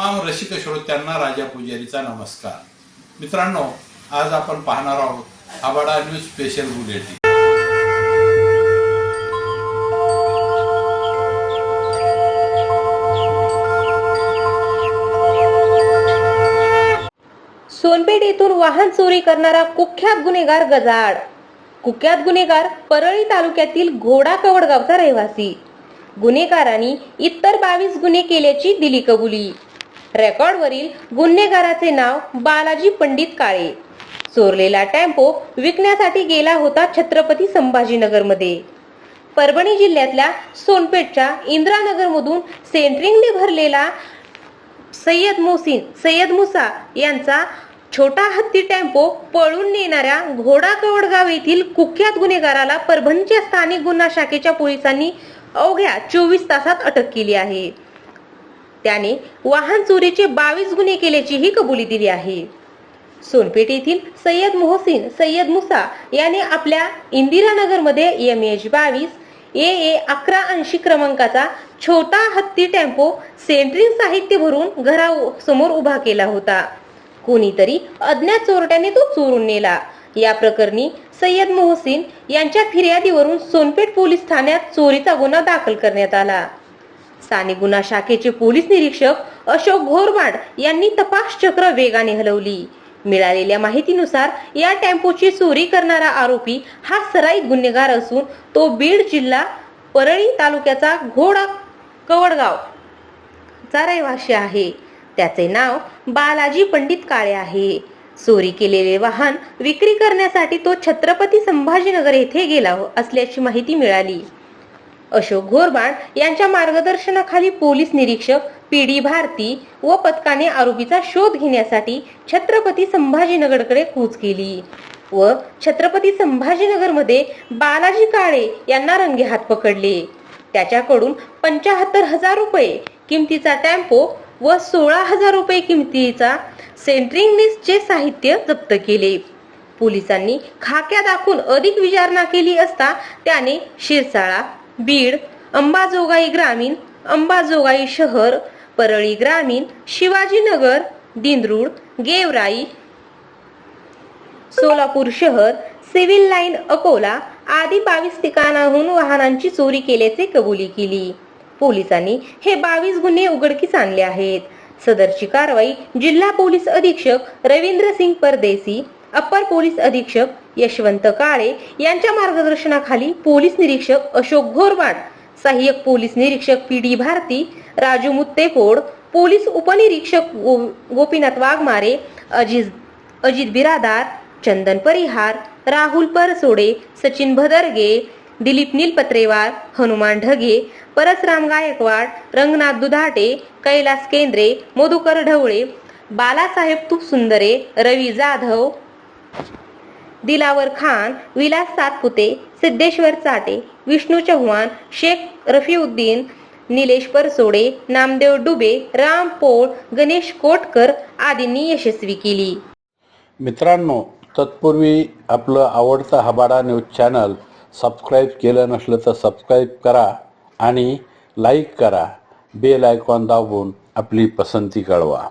रसिक श्रोत्यांना राजा पुजारीचा नमस्कार. मित्रांनो आज आपण पाहणार आहोत आबाडा न्यूज स्पेशल बुलेटिन. सोनपेठ येथून वाहन चोरी करणारा कुख्यात गुन्हेगार गजाड कुख्यात गुन्हेगार परळी तालुक्यातील घोडा कवडगावचा रहिवासी. गुन्हेगारांनी इतर बावीस गुन्हे केल्याची दिली कबुली. रेकॉर्डवरील गुन्हेगाराचे नाव बालाजी पंडित काळे. चोरलेला टेम्पो विकण्यासाठी गेला होता छत्रपती संभाजीनगरमध्ये. परभणी जिल्ह्यातल्या सोनपेठच्या इंद्रानगरमधून सेंट्रिंगने भरलेला सय्यद मोसिन सय्यद मुसा यांचा छोटा हत्ती टेम्पो पळून नेणाऱ्या घोडा कवडगाव येथील कुख्यात गुन्हेगाराला परभणीच्या स्थानिक गुन्हा शाखेच्या पोलिसांनी अवघ्या चोवीस तासात अटक केली आहे. त्याने वाहन चोरीचे बावीस गुन्हे केल्याचीही कबुली दिली आहे. सोनपेठ येथील सय्यद मोहसिन सय्यद मुसा याने आपल्या इंदिरानगरमध्ये एम एच बावीस ए ए अकरा ऐंशी क्रमांकाचा छोटा हत्ती टेम्पो सेंट्रिंग साहित्य भरून घरासमोर उभा केला होता. कोणीतरी अज्ञात चोरट्याने तो चोरून नेला. या प्रकरणी सय्यद मोहसिन यांच्या फिर्यादीवरून सोनपेठ पोलीस ठाण्यात चोरीचा गुन्हा दाखल करण्यात आला. स्थानिक गुन्हा शाखेचे पोलीस निरीक्षक अशोक घोरबाड यांनी तपास चक्र वेगाने हलवली. मिळालेल्या माहितीनुसार या टेम्पोची चोरी करणारा आरोपी हा सराई गुन्हेगार असून तो बीड जिल्हा परळी तालुक्याचा घोडा कवडगाव चा रहिवासी आहे. त्याचे नाव बालाजी पंडित काळे आहे. चोरी केलेले वाहन विक्री करण्यासाठी तो छत्रपती संभाजीनगर येथे गेला असल्याची माहिती मिळाली. अशोक घोरबाड यांच्या मार्गदर्शनाखाली पोलीस निरीक्षक पी डी भारती व पथकाने आरोपीचा शोध घेण्यासाठी छत्रपती संभाजीनगरकडे कूच केली व छत्रपती संभाजीनगरमध्ये बालाजी काळे यांना रंगे हात पकडले. त्याच्याकडून पंचाहत्तर हजार रुपये किमतीचा टेम्पो व सोळा हजार रुपये किमतीचा सेंट्रिंग लिस्टचे साहित्य जप्त केले. पोलिसांनी खाक्या दाखवून अधिक विचारणा केली असता त्याने शिरसाळा बीड अंबाजोगाई ग्रामीण अंबाजोगाई शहर परळी ग्रामीण शिवाजीनगर दिंद्रूड गेवराई सोलापूर शहर सिव्हिल लाईन अकोला आदी बावीस ठिकाणाहून वाहनांची चोरी केल्याचे कबुली केली. पोलिसांनी हे बावीस गुन्हे उघडकीस आणले आहेत. सदरची कारवाई जिल्हा पोलीस अधीक्षक रवींद्र सिंग परदेसी अप्पर पोलीस अधीक्षक यशवंत काळे यांच्या मार्गदर्शनाखाली पोलीस निरीक्षक अशोक घोरवाड सहाय्यक पोलीस निरीक्षक P D Bharti Raju Muttephod police उपनिरीक्षक गो- गोपीनाथ वाघमारे अजित अजित बिरादार चंदन परिहार राहुल परसोडे सचिन भदरगे दिलीप नीलपत्रेवार हनुमान ढगे परसराम गायकवाड रंगनाथ दुधाटे कैलास केंद्रे मधुकर ढवळे बालासाहेब तुपसुंदरे रवी जाधव दिलावर खान विलास सातपुते सिद्धेश्वर चाटे विष्णू चव्हाण शेख रफीउद्दीन निलेश परसोडे नामदेव डुबे राम पोळ गणेश कोटकर आदींनी यशस्वी केली. मित्रांनो तत्पूर्वी आपलं आवडतं हबाडा न्यूज चॅनल सबस्क्राईब केलं नसलं तर सबस्क्राईब करा आणि लाईक करा. बेल आयकॉन दाबून आपली पसंती कळवा.